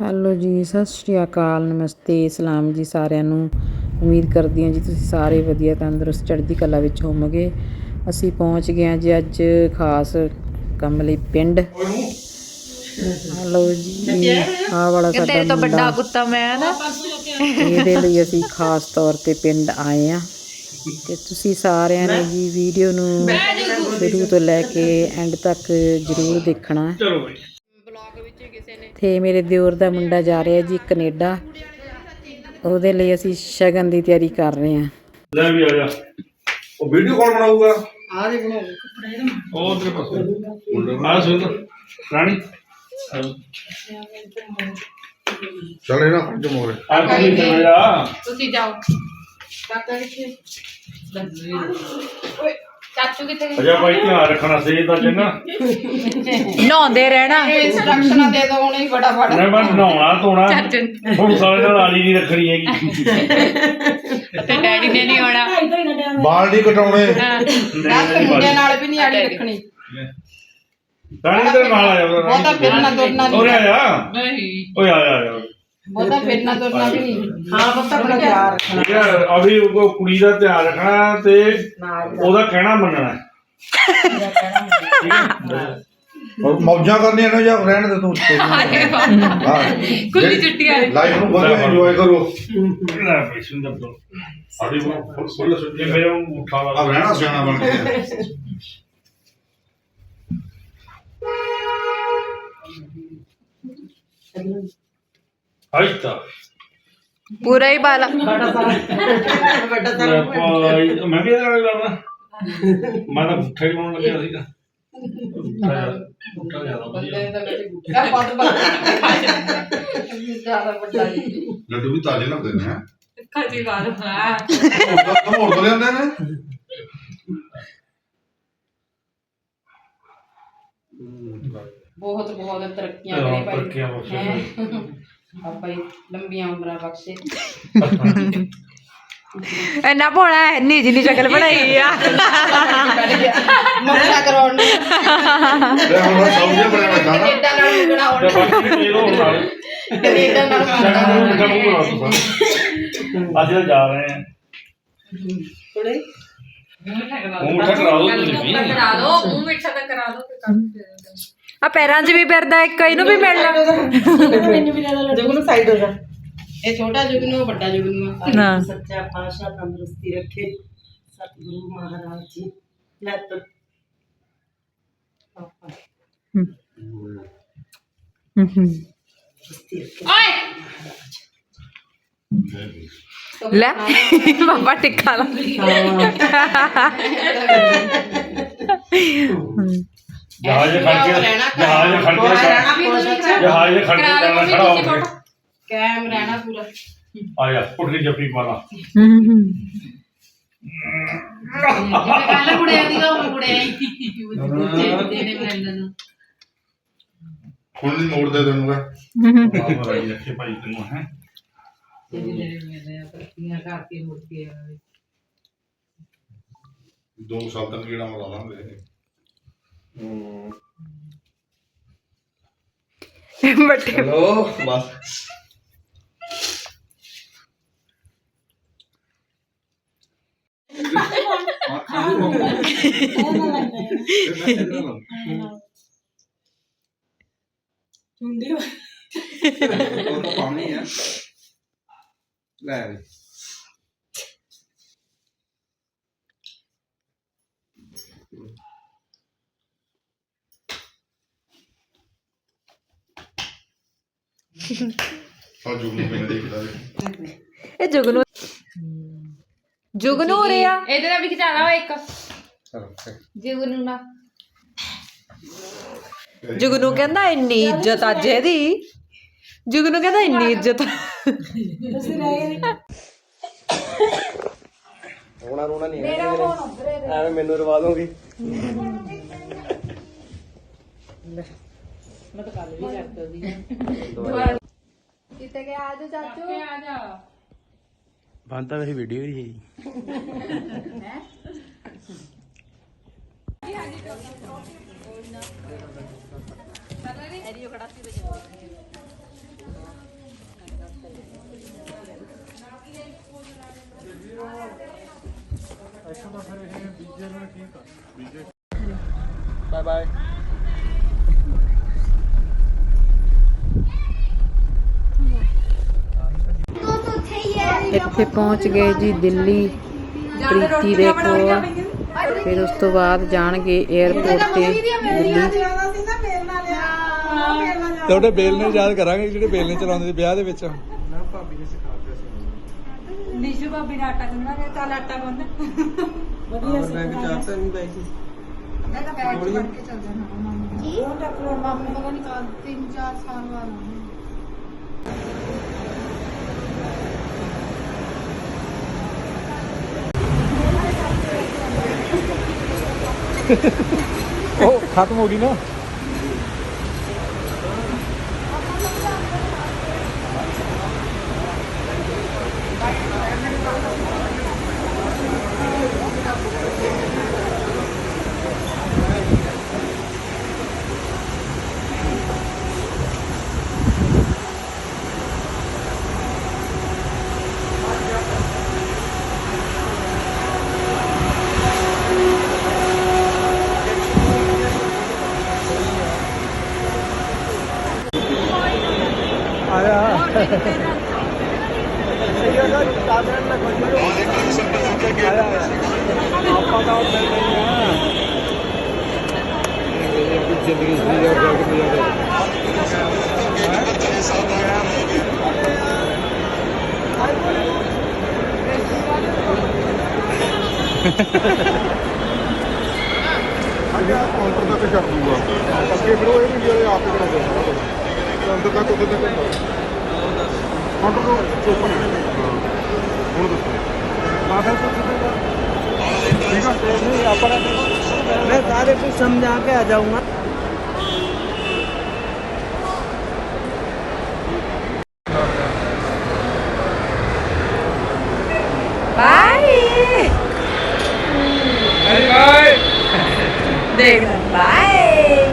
Hello ਜੀ ਸਤਿ ਸ਼੍ਰੀ ਅਕਾਲ ਨਮਸਤੇ ਸਲਾਮ ਜੀ ਸਾਰਿਆਂ ਨੂੰ। ਉਮੀਦ ਕਰਦੀ ਹਾਂ ਜੀ ਤੁਸੀਂ ਸਾਰੇ ਵਧੀਆ ਤੰਦਰੁਸਤ ਚੜ੍ਹਦੀ ਕਲਾ ਵਿੱਚ ਹੋਵੋਗੇ। ਅਸੀਂ ਪਹੁੰਚ ਗਏ ਹਾਂ ਜੀ ਅੱਜ ਖਾਸ ਕੰਮ ਲਈ ਪਿੰਡ। ਹੈਲੋ ਜੀ ਆਹ ਵਾਲਾ ਸਾਡਾ ਤੇਰੇ ਤੋਂ ਵੱਡਾ ਮੁੰਡਾ। ਕੁੱਤਾ ਮੈਂ ਨਾ। ਇਹਦੇ ਲਈ ਅਸੀਂ ਖਾਸ ਤੌਰ ਤੇ ਪਿੰਡ ਆਏ ਆ ਤੇ ਤੁਸੀਂ ਸਾਰਿਆਂ ਨੇ ਜੀ ਵੀਡੀਓ ਨੂੰ ਸ਼ੁਰੂ ਤੋਂ ਲੈ ਕੇ ਐਂਡ ਤੱਕ ਜ਼ਰੂਰ ਦੇਖਣਾ। ਚਲੋ ਬਈ। ਤੇ ਮੇਰੇ ਦਿਓਰ ਦਾ ਮੁੰਡਾ ਜਾ ਰਿਹਾ ਜੀ ਕੈਨੇਡਾ। ਉਹਦੇ ਲਈ ਅਸੀਂ ਸ਼ਗਨ ਦੀ ਤਿਆਰੀ ਕਰ ਰਹੇ ਹਾਂ। ਲੈ ਵੀ ਆ ਜਾ। ਉਹ ਵੀਡੀਓ ਕੌਣ ਬਣਾਊਗਾ? ਉਹ ਤੇਰੇ ਪਾਸੇ। ਆ ਸੁਣ ਰਾਣੀ। ਚੱਲ ਇਹਨਾਂ ਖੜ ਜਾ ਮੋਰੇ ਆ ਤੁਸੀਂ ਜਾਓ। ਕਾਕਾ ਕਿੱਥੇ? ਓਏ। ਚਾਚੂ ਕਿੱਥੇ ਗਏ ਅਜਾ ਭਾਈ ਧਿਆਨ ਰੱਖਣਾ ਸਹੀ ਤਾਂ ਚੰਗਾ। ਨਹਾਉਂਦੇ ਰਹਿਣਾ। ਇੰਸਟਰਕਸ਼ਨਾਂ ਦੇ ਦੋ ਉਹਨੇ ਫਟਾਫਟ। ਮੈਂ ਬਸ ਨਹਾਉਣਾ ਧੋਣਾ। ਹੁਣ ਸਾਰੇ ਨਾਲ ਆਲੀ ਨਹੀਂ ਰੱਖਣੀ ਹੈਗੀ। ਤੇ ਡੈਡੀ ਨੇ ਨਹੀਂ ਆਉਣਾ। ਬਾਲ ਨਹੀਂ ਕਟਾਉਣੇ। ਰਾਤ ਮੁੰਡਿਆਂ ਨਾਲ ਵੀ ਨਹੀਂ ਆੜੀ ਰੱਖਣੀ। ਰਾਣੀ ਤੇਰੇ ਨਾਲ ਆ ਜਾ ਬਹੁਤਾ ਫਿਰਨਾ ਤੁਰਨਾ ਨਹੀਂ। ਆ ਜਾ। ਨਹੀਂ। ਓਏ ਆ ਜਾ ਆ ਜਾ। ਬਹੁਤਾ ਫਿਰਨਾ ਤੁਰਨਾ ਵੀ ਨਹੀਂ ਹਾਂ ਬਹੁਤਾ ਆਪਣਾ ਪਿਆਰ ਠੀਕ ਹੈ ਅਭੀ ਉਹ ਕੁੜੀ ਦਾ ਧਿਆਨ ਰੱਖਣਾ ਤੇ ਉਹਦਾ ਕਹਿਣਾ ਮੰਨਣਾ ਹੈ। ਠੀਕ ਹੈ। ਔਰ ਮੌਜਾਂ ਕਰਨੀਆਂ ਨੇ ਜਾਂ ਰਹਿਣ ਦੇ ਤੂੰ? ਉੱਤੇ ਹਾਂ। ਕੁੱਲੀ ਚੁੱਟੀ ਆ ਲਾਈਫ ਨੂੰ। ਵਧੀਆ ਇੰਜੋਏ ਕਰੋ। ਲੈ ਭਾਈ ਸੁੰਦਰ ਤੋਂ। ਸਾਡੀ ਫੁੱਲ ਫੁੱਲ ਸੁੱਤੇ ਮੇਰੇ ਉਠਾ ਲਾ ਆ ਰਹਿਣਾ ਸਿਆਣਾ ਬਣ ਕੇ ਹਾਈਤਾ ਪੂਰਾ ਹੀ ਬਾਲਾ ਮੈਂ ਵੀ ਇਹਦੇ ਨਾਲ ਲੜਨਾ ਮੈਂ ਤਾਂ ਪੁੱਠਾ ਹੀ ਬਣਨ ਲੱਗਿਆ ਸੀਗਾ। ਪੁੱਠਾ ਜਿਆਦਾ- ਪੁੱਠਾ ਜ਼ਿਆਦਾ ਵਧੀਆ। ਕਿਆ ਪਤ ਜ਼ਿਆਦਾ ਵੱਡਾ ਜੀ ਲੱਡੂ ਵੀ ਤਾਜ਼ੇ ਲੱਗਦੇ ਨੇ। ਹੈ ਕਾਜੀ ਬਾਲ ਹਾਂ। ਮੋੜ ਤੋਂ ਲਿਆਉਂਦੇ ਨੇ। ਬਹੁਤ ਬਹੁਤ ਤਰੱਕੀਆਂ ਕਰੇ ਭਾਈ। ਤਰੱਕੀਆਂ ਬਖਸ਼ੇ ਹੈਂ। ਬਾਬਾ ਜੀ ਲੰਬੀਆਂ ਉਮਰਾਂ ਬਖਸ਼ੇ ਇੰਨਾ ਭੋਲਾ ਹੈ ਨਹੀਂ ਜਿੰਨੀ ਸ਼ਕਲ ਬਣਾਈ ਆ ਮੱਖਣਾ ਕਰਾਉਣ ਨੂੰ ਲੈ ਹੁਣ ਮੈਂ ਸੌਂ ਜਿਹਾ ਬਣਿਆ ਬੈਠਾ ਨਾ ਕੈਨੇਡਾ ਨਾਲ ਮੁਗਣਾ ਤੇ ਹੋਣ ਬਾਕੀ ਇਹ ਹੋਣ ਨਾਲ ਕੈਨੇਡਾ ਨਾਲ ਸ਼ਗਨ ਨੂੰ ਮੁਗਣਾ ਮਿੱਠਾ ਮੂੰਹ ਬਣਾ ਦੂੰਗਾ ਅੱਜ ਤਾਂ ਜਾ ਰਹੇ ਹਾਂ ਮੂੰਹ ਮਿੱਠਾ ਕਰਾ ਦੋ ਤੁਸੀਂ ਵੀ ਕਰਾ ਦੋ ਮੂੰਹ ਮਿੱਠਾ ਤਾਂ ਕਰਾ ਦੋ ਆ ਪੈਰਾਂ 'ਚ ਵੀ ਫਿਰਦਾ ਇੱਕ ਇਹਨੂੰ ਵੀ ਮਿਲ ਲਾ। ਜੁਗਨੂ ਸਾਈਡ ਹੋ ਜਾ। ਇਹ ਛੋਟਾ ਜੁਗਨੂ ਵੱਡਾ ਜੁਗਨੂ ਆ। ਨਾ। ਸੱਚਾ ਪਾਤਸ਼ਾਹ ਤੰਦਰੁਸਤੀ ਰੱਖੇ। ਸਤਿਗੁਰੂ ਮਹਾਰਾਜ ਜੀ ਲੈ ਤੋ। ਲੈ ਬਾਬਾ ਟਿੱਕਾ ਲਾ। ਜਹਾਜ਼ ਖੜ ਕੇ ਜਹਾਜ਼ ਖੜ ਕੇ ਜਹਾਜ਼ ਖੜ ਕੇ ਖੜਾ ਹੋ ਕੇ ਕਾਇਮ ਰਹਿਣਾ ਪੂਰਾ। ਆ ਜਾ ਉੱਠ ਕੇ ਜੱਫੀ ਮਾਰਾ। ਕੱਲ ਕੁੜਿਆ ਦੀ ਉਹ ਕੁੜਿਆ ਦੇਣੇ ਮਿਲਣ ਨੂੰ ਹੁਣ ਨਹੀਂ ਮੋੜ ਦੇ ਦੇਣੂਗਾ ਬਾਬਾ ਰਾਜੀ ਰੱਖੇ ਭਾਈ ਤੈਨੂੰ ਹੈ। ਕਰਕੇ ਮੁੜ ਕੇ ਆਵੇ ਦੋ ਸਾਲ ਤੱਕ ਮਰਾ ਲਾਂਗੇ। ਬੱਟੇ ਹੈਲੋ ਬਸ। ਉਹ ਤਾਂ ਪਾਣੀ ਆ। ਲੈ ਵੀ। ਆ ਜੁਗਨੀ ਮੈਨੇ ਦੇਖਦਾ ਦੇ ਇਹ ਜੁਗਨੂ ਜੁਗਨੂ ਰਿਆ ਇਹਦੇ ਨਾਲ ਵੀ ਖਿਚਾਣਾ ਵਾ ਇੱਕ। ਚਲੋ ਜੁਗਨੂ ਨਾਲ। ਜੁਗਨੂ ਕਹਿੰਦਾ ਇੰਨੀ ਇੱਜ਼ਤ ਅੱਜ ਇਹਦੀ। ਜੁਗਨੂ ਕਹਿੰਦਾ ਇੰਨੀ ਇੱਜ਼ਤ। ਰੋਣਾ ਰੋਣਾ ਨਹੀਂ ਮੇਰਾ ਐਵੇਂ ਮੈਨੂੰ ਰਵਾ ਦੋਗੇ। जीते गए। आ जाओ चाचू। आ जाओ। बनता मेरी वीडियो ही। है? बाय बाय ਇੱਥੇ ਪਹੁੰਚ ਗਏ ਜੀ ਦਿੱਲੀ ਪ੍ਰੀਤੀ ਦੇ ਕੋਲ। ਫਿਰ ਉਸ ਤੋਂ ਬਾਅਦ ਜਾਣਗੇ 에ਅਰਪੋਰਟ ਤੇ ਦਿੱਲੀ। ਤੁਹਾਡੇ ਬੇਲ ਨੇ ਯਾਦ ਕਰਾਂਗੇ ਜਿਹੜੇ ਬੇਲ ਨੇ ਚਲਾਉਂਦੇ ਸੀ ਵਿਆਹ ਦੇ ਵਿੱਚ। ਨਿਸ਼ੂ ਭਾਬੀ ਦਾ ਆਟਾ ਗੁੰਨਣਾ ਹੈ ਕੱਲ ਆਟਾ ਗੁੰਨ। ਵਧੀਆ ਸੀ ਚਾਰ ਸੌ ਨਹੀਂ ਬੈਠੀ ਮੈਂ ਤਾਂ ਬੈਠ ਕੇ ਕੇ ਚੱਲ ਜਾਣਾ ਉਹ ਡਾਕਟਰ ਮਾਮੂ ਪਤਾ ਨਹੀਂ ਕਾ 3-4 ਸਾਲ ਬਾਅਦ ਉਹ ਖਤਮ ਹੋ ਗਈ ਨਾ। ਜ਼ਿੰਦਗੀ ਸੀ ਯਾਰ ਜਾ ਕੇ ਨਜ਼ਾਰੇ ਕਾਊਂਟਰ ਤੱਕ ਛੱਡ ਦੂਗਾ ਅੱਗੇ ਫਿਰ ਉਹ ਇਹ ਵੀ ਜਿਹੜੇ ਆਪ ਹੀ ਕਰਾਉਂਦੇ ਨੇ ਅੰਦਰ ਤੱਕ ਉੱਥੇ ਤੱਕ ਆਪਾਂ ਨੇ ਮੈਂ ਸਾਰੇ ਸਮਝਾ ਕੇ ਆ ਜਾਊਂਗਾ।